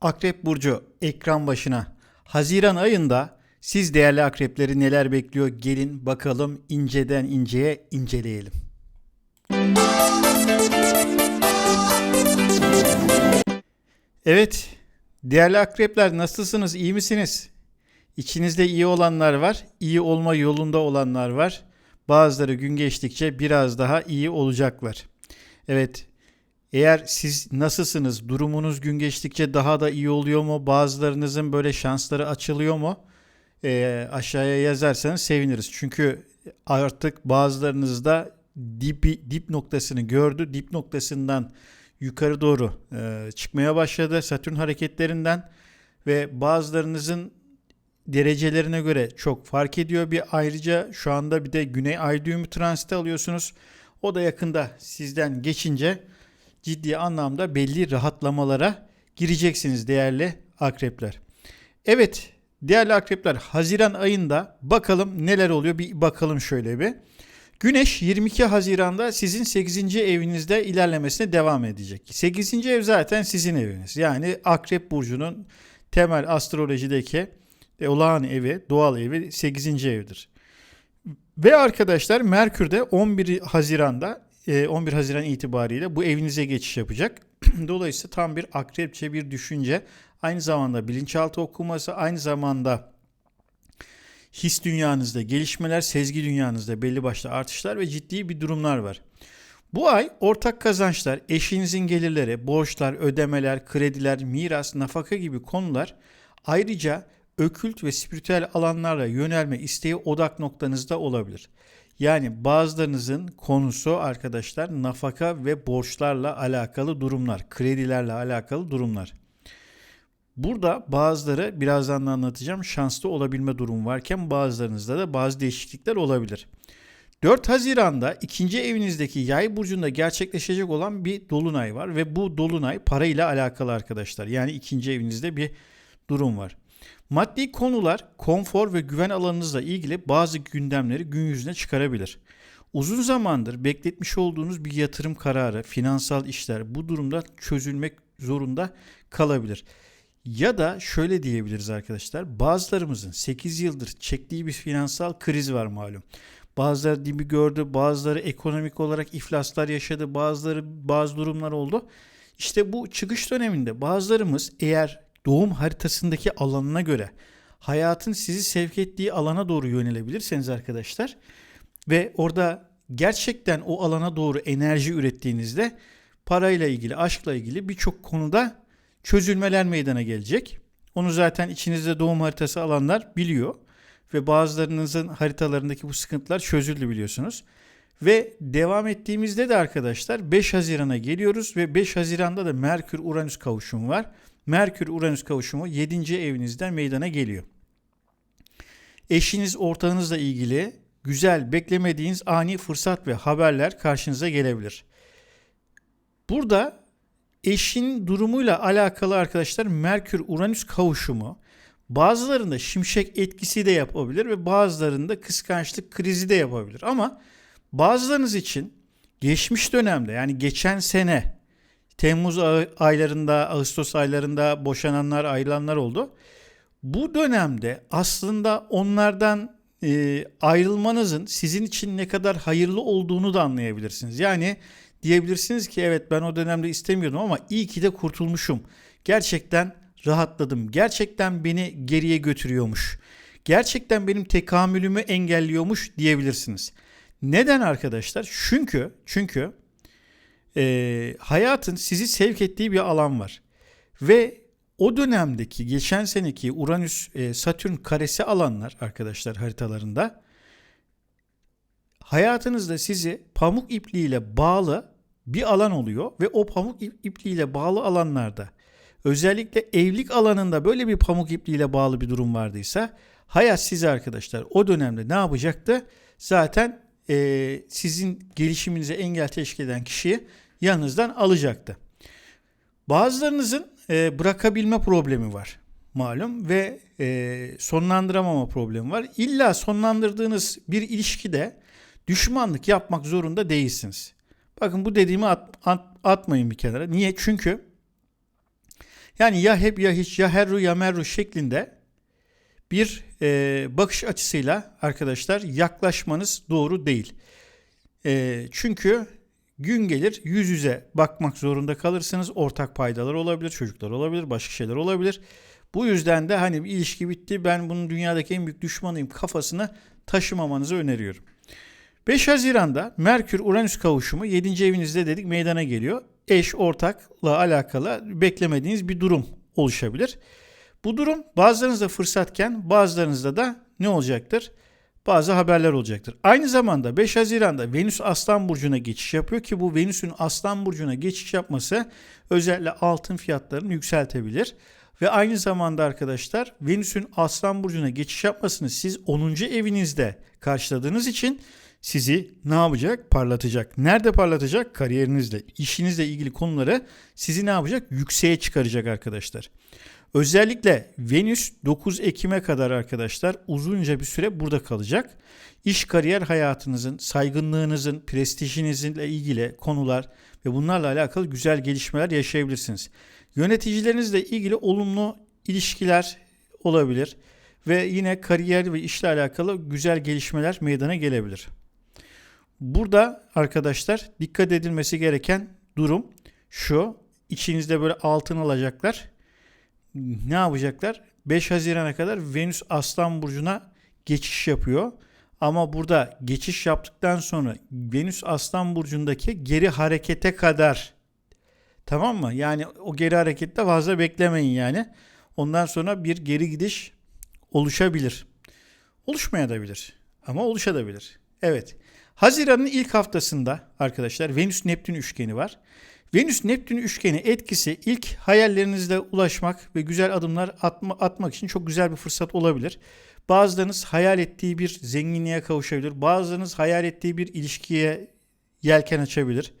Akrep Burcu ekran başına. Haziran ayında siz değerli akrepleri neler bekliyor gelin bakalım inceden inceye inceleyelim. Evet değerli akrepler nasılsınız iyi misiniz? İçinizde iyi olanlar var, iyi olma yolunda olanlar var. Bazıları gün geçtikçe biraz daha iyi olacaklar. Evet, eğer siz nasılsınız, durumunuz gün geçtikçe daha da iyi oluyor mu? Bazılarınızın böyle şansları açılıyor mu? Ee, aşağıya yazarsanız seviniriz. Çünkü artık bazılarınız da dip, dip noktasını gördü. Dip noktasından yukarı doğru e, çıkmaya başladı Satürn hareketlerinden ve bazılarınızın derecelerine göre çok fark ediyor. Bir ayrıca şu anda bir de Güney Ay düğümü transiti alıyorsunuz. O da yakında sizden geçince ciddi anlamda belli rahatlamalara gireceksiniz değerli akrepler. Evet değerli akrepler Haziran ayında bakalım neler oluyor bir bakalım şöyle bir. Güneş 22 Haziran'da sizin 8. evinizde ilerlemesine devam edecek. 8. ev zaten sizin eviniz. Yani Akrep Burcu'nun temel astrolojideki e, olağan evi, doğal evi 8. evdir. Ve arkadaşlar Merkür de 11 Haziran'da 11 Haziran itibariyle bu evinize geçiş yapacak. Dolayısıyla tam bir akrepçe bir düşünce. Aynı zamanda bilinçaltı okuması, aynı zamanda his dünyanızda gelişmeler, sezgi dünyanızda belli başlı artışlar ve ciddi bir durumlar var. Bu ay ortak kazançlar, eşinizin gelirleri, borçlar, ödemeler, krediler, miras, nafaka gibi konular ayrıca ökült ve spiritüel alanlarla yönelme isteği odak noktanızda olabilir. Yani bazılarınızın konusu arkadaşlar nafaka ve borçlarla alakalı durumlar, kredilerle alakalı durumlar. Burada bazıları birazdan da anlatacağım şanslı olabilme durum varken bazılarınızda da bazı değişiklikler olabilir. 4 Haziran'da ikinci evinizdeki yay burcunda gerçekleşecek olan bir dolunay var ve bu dolunay para ile alakalı arkadaşlar. Yani ikinci evinizde bir durum var. Maddi konular, konfor ve güven alanınızla ilgili bazı gündemleri gün yüzüne çıkarabilir. Uzun zamandır bekletmiş olduğunuz bir yatırım kararı, finansal işler bu durumda çözülmek zorunda kalabilir. Ya da şöyle diyebiliriz arkadaşlar. Bazılarımızın 8 yıldır çektiği bir finansal kriz var malum. Bazıları dibi gördü, bazıları ekonomik olarak iflaslar yaşadı, bazıları bazı durumlar oldu. İşte bu çıkış döneminde bazılarımız eğer doğum haritasındaki alanına göre hayatın sizi sevk ettiği alana doğru yönelebilirseniz arkadaşlar ve orada gerçekten o alana doğru enerji ürettiğinizde parayla ilgili, aşkla ilgili birçok konuda çözülmeler meydana gelecek. Onu zaten içinizde doğum haritası alanlar biliyor ve bazılarınızın haritalarındaki bu sıkıntılar çözüldü biliyorsunuz. Ve devam ettiğimizde de arkadaşlar 5 Haziran'a geliyoruz ve 5 Haziran'da da Merkür Uranüs kavuşumu var. Merkür Uranüs kavuşumu 7. evinizden meydana geliyor. Eşiniz ortağınızla ilgili güzel beklemediğiniz ani fırsat ve haberler karşınıza gelebilir. Burada eşin durumuyla alakalı arkadaşlar Merkür Uranüs kavuşumu bazılarında şimşek etkisi de yapabilir ve bazılarında kıskançlık krizi de yapabilir. Ama bazılarınız için geçmiş dönemde yani geçen sene Temmuz aylarında, Ağustos aylarında boşananlar, ayrılanlar oldu. Bu dönemde aslında onlardan e, ayrılmanızın sizin için ne kadar hayırlı olduğunu da anlayabilirsiniz. Yani diyebilirsiniz ki evet ben o dönemde istemiyordum ama iyi ki de kurtulmuşum. Gerçekten rahatladım. Gerçekten beni geriye götürüyormuş. Gerçekten benim tekamülümü engelliyormuş diyebilirsiniz. Neden arkadaşlar? Çünkü çünkü e, hayatın sizi sevk ettiği bir alan var. Ve o dönemdeki geçen seneki Uranüs e, Satürn karesi alanlar arkadaşlar haritalarında hayatınızda sizi pamuk ipliğiyle bağlı bir alan oluyor ve o pamuk ipliğiyle bağlı alanlarda özellikle evlilik alanında böyle bir pamuk ipliğiyle bağlı bir durum vardıysa hayat sizi arkadaşlar o dönemde ne yapacaktı? Zaten e, sizin gelişiminize engel teşkil eden kişiyi yanınızdan alacaktı. Bazılarınızın e, bırakabilme problemi var malum ve e, sonlandıramama problemi var. İlla sonlandırdığınız bir ilişkide düşmanlık yapmak zorunda değilsiniz. Bakın bu dediğimi at, at, atmayın bir kenara. Niye? Çünkü Yani ya hep ya hiç ya herru ya merru şeklinde bir e, bakış açısıyla arkadaşlar yaklaşmanız doğru değil. E, çünkü gün gelir yüz yüze bakmak zorunda kalırsınız. Ortak paydalar olabilir, çocuklar olabilir, başka şeyler olabilir. Bu yüzden de hani ilişki bitti ben bunun dünyadaki en büyük düşmanıyım kafasını taşımamanızı öneriyorum. 5 Haziran'da Merkür-Uranüs kavuşumu 7. evinizde dedik meydana geliyor. Eş, ortakla alakalı beklemediğiniz bir durum oluşabilir. Bu durum bazılarınızda fırsatken bazılarınızda da ne olacaktır? Bazı haberler olacaktır. Aynı zamanda 5 Haziran'da Venüs Aslan Burcu'na geçiş yapıyor ki bu Venüs'ün Aslan Burcu'na geçiş yapması özellikle altın fiyatlarını yükseltebilir. Ve aynı zamanda arkadaşlar Venüs'ün Aslan Burcu'na geçiş yapmasını siz 10. evinizde karşıladığınız için sizi ne yapacak? Parlatacak. Nerede parlatacak? Kariyerinizle, işinizle ilgili konuları sizi ne yapacak? Yükseğe çıkaracak arkadaşlar. Özellikle Venüs 9 Ekim'e kadar arkadaşlar uzunca bir süre burada kalacak. İş kariyer hayatınızın, saygınlığınızın, prestijinizle ilgili konular ve bunlarla alakalı güzel gelişmeler yaşayabilirsiniz. Yöneticilerinizle ilgili olumlu ilişkiler olabilir ve yine kariyer ve işle alakalı güzel gelişmeler meydana gelebilir. Burada arkadaşlar dikkat edilmesi gereken durum şu. İçinizde böyle altın alacaklar. Ne yapacaklar? 5 Haziran'a kadar Venüs Aslan Burcu'na geçiş yapıyor. Ama burada geçiş yaptıktan sonra Venüs Aslan Burcu'ndaki geri harekete kadar tamam mı? Yani o geri harekette fazla beklemeyin yani. Ondan sonra bir geri gidiş oluşabilir. Oluşmayabilir ama oluşabilir. Evet. Haziran'ın ilk haftasında arkadaşlar Venüs Neptün üçgeni var. Venüs Neptün üçgeni etkisi ilk hayallerinizde ulaşmak ve güzel adımlar atma, atmak için çok güzel bir fırsat olabilir. Bazılarınız hayal ettiği bir zenginliğe kavuşabilir. Bazılarınız hayal ettiği bir ilişkiye yelken açabilir.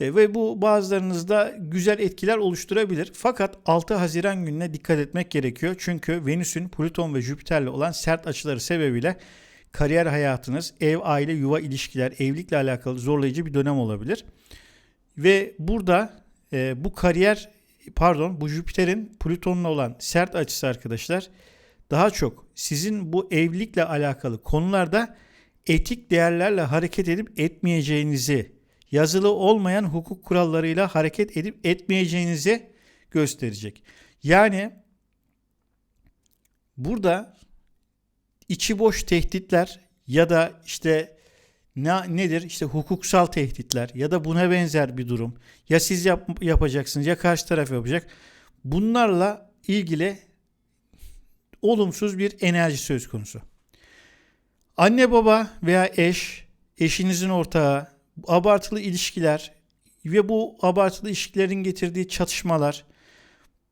E, ve bu bazılarınızda güzel etkiler oluşturabilir. Fakat 6 Haziran gününe dikkat etmek gerekiyor. Çünkü Venüs'ün Plüton ve Jüpiter'le olan sert açıları sebebiyle kariyer hayatınız, ev, aile, yuva ilişkiler, evlilikle alakalı zorlayıcı bir dönem olabilir. Ve burada e, bu kariyer pardon bu Jüpiter'in Plüton'la olan sert açısı arkadaşlar daha çok sizin bu evlilikle alakalı konularda etik değerlerle hareket edip etmeyeceğinizi, yazılı olmayan hukuk kurallarıyla hareket edip etmeyeceğinizi gösterecek. Yani burada içi boş tehditler ya da işte ne, nedir? İşte hukuksal tehditler ya da buna benzer bir durum. Ya siz yap, yapacaksınız ya karşı taraf yapacak. Bunlarla ilgili olumsuz bir enerji söz konusu. Anne baba veya eş, eşinizin ortağı, abartılı ilişkiler ve bu abartılı ilişkilerin getirdiği çatışmalar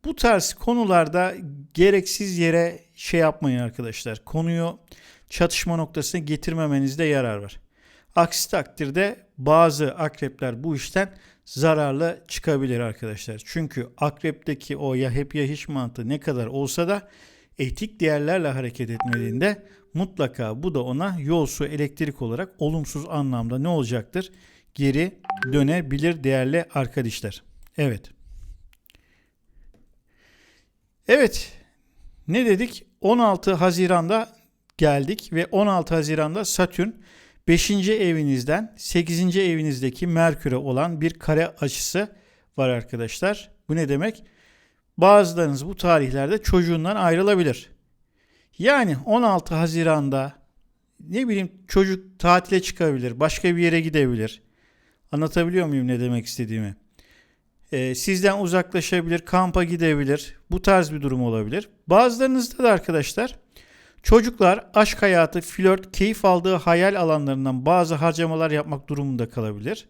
bu tarz konularda gereksiz yere şey yapmayın arkadaşlar. Konuyu çatışma noktasına getirmemenizde yarar var. Aksi takdirde bazı akrepler bu işten zararlı çıkabilir arkadaşlar. Çünkü akrepteki o ya hep ya hiç mantığı ne kadar olsa da etik değerlerle hareket etmediğinde mutlaka bu da ona yol su elektrik olarak olumsuz anlamda ne olacaktır? Geri dönebilir değerli arkadaşlar. Evet. Evet. Ne dedik? 16 Haziran'da geldik ve 16 Haziran'da Satürn 5. evinizden 8. evinizdeki Merkür'e olan bir kare açısı var arkadaşlar. Bu ne demek? Bazılarınız bu tarihlerde çocuğundan ayrılabilir. Yani 16 Haziran'da ne bileyim çocuk tatile çıkabilir, başka bir yere gidebilir. Anlatabiliyor muyum ne demek istediğimi? Ee, sizden uzaklaşabilir, kampa gidebilir. Bu tarz bir durum olabilir. Bazılarınızda da arkadaşlar çocuklar aşk hayatı, flört, keyif aldığı hayal alanlarından bazı harcamalar yapmak durumunda kalabilir.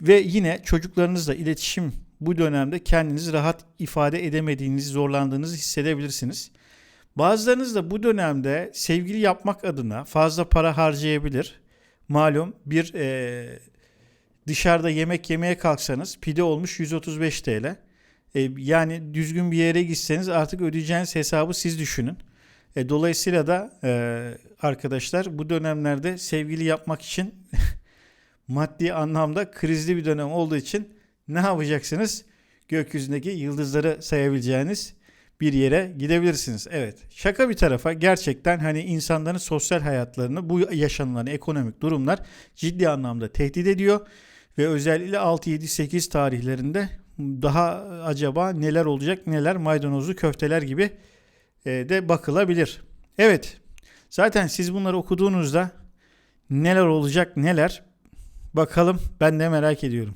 Ve yine çocuklarınızla iletişim bu dönemde kendinizi rahat ifade edemediğinizi, zorlandığınızı hissedebilirsiniz. Bazılarınız da bu dönemde sevgili yapmak adına fazla para harcayabilir. Malum bir e, dışarıda yemek yemeye kalksanız pide olmuş 135 TL. E, yani düzgün bir yere gitseniz artık ödeyeceğiniz hesabı siz düşünün. E, dolayısıyla da e, arkadaşlar bu dönemlerde sevgili yapmak için maddi anlamda krizli bir dönem olduğu için ne yapacaksınız? gökyüzündeki yıldızları sayabileceğiniz bir yere gidebilirsiniz. Evet. Şaka bir tarafa gerçekten hani insanların sosyal hayatlarını bu yaşanılan ekonomik durumlar ciddi anlamda tehdit ediyor ve özellikle 6 7 8 tarihlerinde daha acaba neler olacak neler maydanozlu köfteler gibi de bakılabilir. Evet. Zaten siz bunları okuduğunuzda neler olacak neler bakalım ben de merak ediyorum.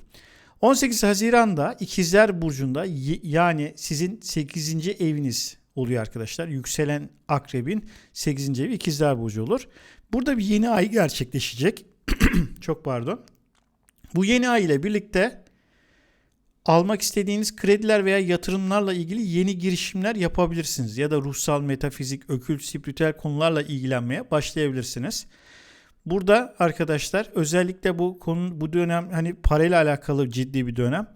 18 Haziran'da İkizler Burcu'nda yani sizin 8. eviniz oluyor arkadaşlar. Yükselen akrebin 8. evi İkizler Burcu olur. Burada bir yeni ay gerçekleşecek. Çok pardon. Bu yeni ay ile birlikte almak istediğiniz krediler veya yatırımlarla ilgili yeni girişimler yapabilirsiniz. Ya da ruhsal, metafizik, ökült, spiritüel konularla ilgilenmeye başlayabilirsiniz. Burada arkadaşlar özellikle bu konu bu dönem hani parayla alakalı ciddi bir dönem.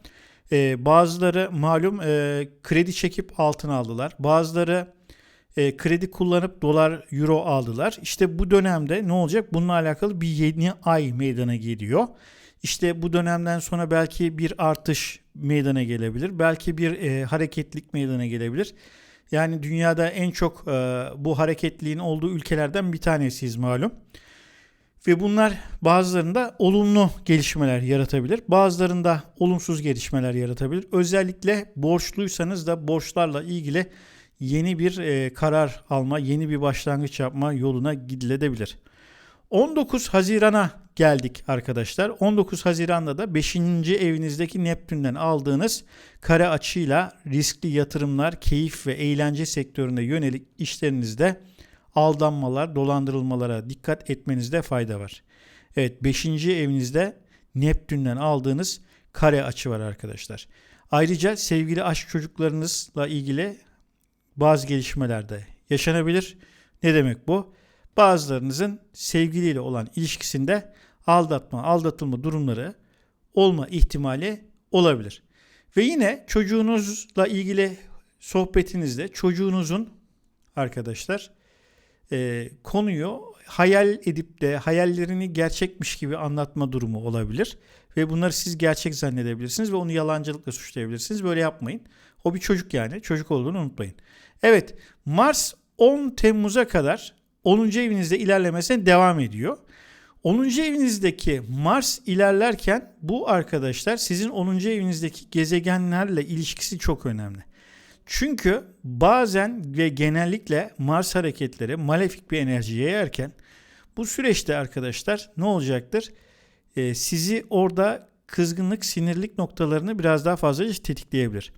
Ee, bazıları malum e, kredi çekip altın aldılar. Bazıları e, kredi kullanıp dolar, euro aldılar. İşte bu dönemde ne olacak? Bununla alakalı bir yeni ay meydana geliyor. İşte bu dönemden sonra belki bir artış meydana gelebilir. Belki bir e, hareketlik meydana gelebilir. Yani dünyada en çok e, bu hareketliğin olduğu ülkelerden bir tanesiyiz malum. Ve bunlar bazılarında olumlu gelişmeler yaratabilir. Bazılarında olumsuz gelişmeler yaratabilir. Özellikle borçluysanız da borçlarla ilgili yeni bir e, karar alma, yeni bir başlangıç yapma yoluna gidilebilir. 19 Haziran'a geldik arkadaşlar. 19 Haziran'da da 5. evinizdeki Neptün'den aldığınız kare açıyla riskli yatırımlar, keyif ve eğlence sektörüne yönelik işlerinizde aldanmalar, dolandırılmalara dikkat etmenizde fayda var. Evet 5. evinizde Neptün'den aldığınız kare açı var arkadaşlar. Ayrıca sevgili aşk çocuklarınızla ilgili bazı gelişmeler de yaşanabilir. Ne demek bu? Bazılarınızın sevgiliyle olan ilişkisinde aldatma, aldatılma durumları olma ihtimali olabilir. Ve yine çocuğunuzla ilgili sohbetinizde çocuğunuzun arkadaşlar e, konuyu hayal edip de hayallerini gerçekmiş gibi anlatma durumu olabilir. Ve bunları siz gerçek zannedebilirsiniz ve onu yalancılıkla suçlayabilirsiniz. Böyle yapmayın. O bir çocuk yani. Çocuk olduğunu unutmayın. Evet Mars 10 Temmuz'a kadar 10. evinizde ilerlemesine devam ediyor. 10. evinizdeki Mars ilerlerken bu arkadaşlar sizin 10. evinizdeki gezegenlerle ilişkisi çok önemli. Çünkü bazen ve genellikle Mars hareketleri malefik bir enerji yayarken bu süreçte arkadaşlar ne olacaktır? Ee, sizi orada kızgınlık, sinirlik noktalarını biraz daha fazla tetikleyebilir.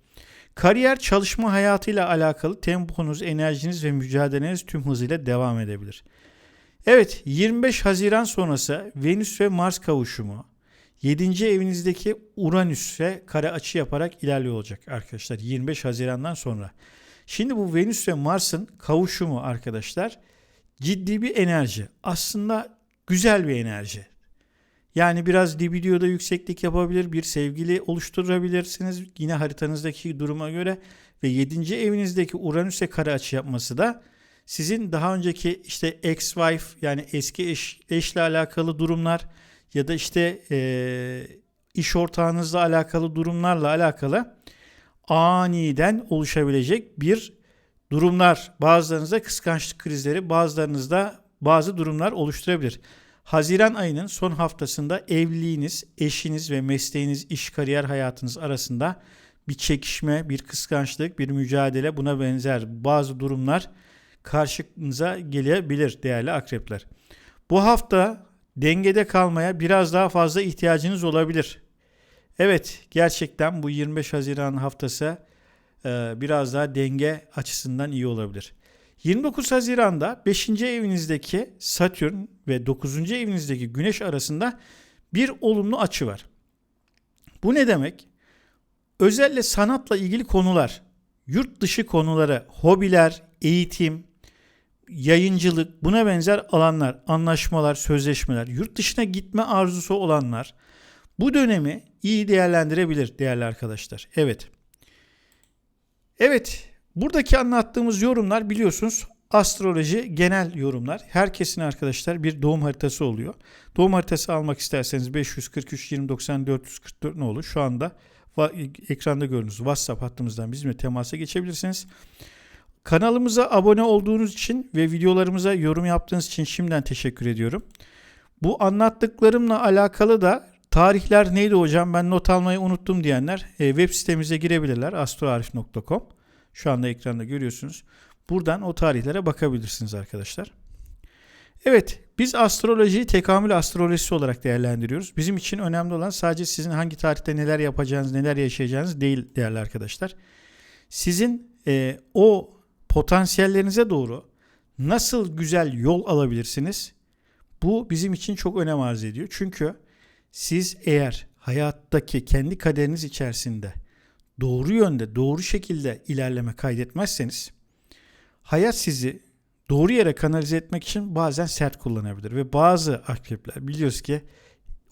Kariyer çalışma hayatıyla alakalı temponuz, enerjiniz ve mücadeleniz tüm hızıyla devam edebilir. Evet 25 Haziran sonrası Venüs ve Mars kavuşumu 7. evinizdeki Uranüs'e kare açı yaparak ilerliyor olacak arkadaşlar 25 Haziran'dan sonra. Şimdi bu Venüs ve Mars'ın kavuşumu arkadaşlar ciddi bir enerji. Aslında güzel bir enerji. Yani biraz libidoda yükseklik yapabilir, bir sevgili oluşturabilirsiniz yine haritanızdaki duruma göre ve 7. evinizdeki Uranüs'e kare açı yapması da sizin daha önceki işte ex-wife yani eski eş, eşle alakalı durumlar ya da işte e, iş ortağınızla alakalı durumlarla alakalı aniden oluşabilecek bir durumlar. Bazılarınızda kıskançlık krizleri, bazılarınızda bazı durumlar oluşturabilir. Haziran ayının son haftasında evliliğiniz, eşiniz ve mesleğiniz, iş kariyer hayatınız arasında bir çekişme, bir kıskançlık, bir mücadele buna benzer bazı durumlar karşınıza gelebilir değerli akrepler. Bu hafta dengede kalmaya biraz daha fazla ihtiyacınız olabilir. Evet gerçekten bu 25 Haziran haftası biraz daha denge açısından iyi olabilir. 29 Haziran'da 5. evinizdeki Satürn ve 9. evinizdeki Güneş arasında bir olumlu açı var. Bu ne demek? Özellikle sanatla ilgili konular, yurt dışı konuları, hobiler, eğitim, yayıncılık, buna benzer alanlar, anlaşmalar, sözleşmeler, yurt dışına gitme arzusu olanlar bu dönemi iyi değerlendirebilir değerli arkadaşlar. Evet. Evet, buradaki anlattığımız yorumlar biliyorsunuz astroloji genel yorumlar. Herkesin arkadaşlar bir doğum haritası oluyor. Doğum haritası almak isterseniz 543 2090 444 ne olur? Şu anda ekranda gördüğünüz WhatsApp hattımızdan bizimle temasa geçebilirsiniz. Kanalımıza abone olduğunuz için ve videolarımıza yorum yaptığınız için şimdiden teşekkür ediyorum. Bu anlattıklarımla alakalı da tarihler neydi hocam ben not almayı unuttum diyenler e, web sitemize girebilirler astroarif.com. Şu anda ekranda görüyorsunuz. Buradan o tarihlere bakabilirsiniz arkadaşlar. Evet, biz astrolojiyi tekamül astrolojisi olarak değerlendiriyoruz. Bizim için önemli olan sadece sizin hangi tarihte neler yapacağınız, neler yaşayacağınız değil değerli arkadaşlar. Sizin e, o potansiyellerinize doğru nasıl güzel yol alabilirsiniz? Bu bizim için çok önem arz ediyor. Çünkü siz eğer hayattaki kendi kaderiniz içerisinde doğru yönde, doğru şekilde ilerleme kaydetmezseniz hayat sizi doğru yere kanalize etmek için bazen sert kullanabilir ve bazı akrepler biliyoruz ki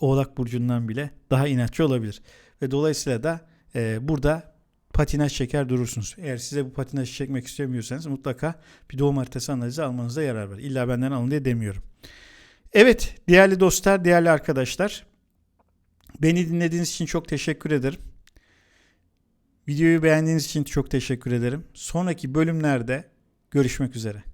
Oğlak burcundan bile daha inatçı olabilir ve dolayısıyla da e, burada patinaj çeker durursunuz. Eğer size bu patinajı çekmek istemiyorsanız mutlaka bir doğum haritası analizi almanızda yarar var. İlla benden alın diye demiyorum. Evet değerli dostlar, değerli arkadaşlar. Beni dinlediğiniz için çok teşekkür ederim. Videoyu beğendiğiniz için çok teşekkür ederim. Sonraki bölümlerde görüşmek üzere.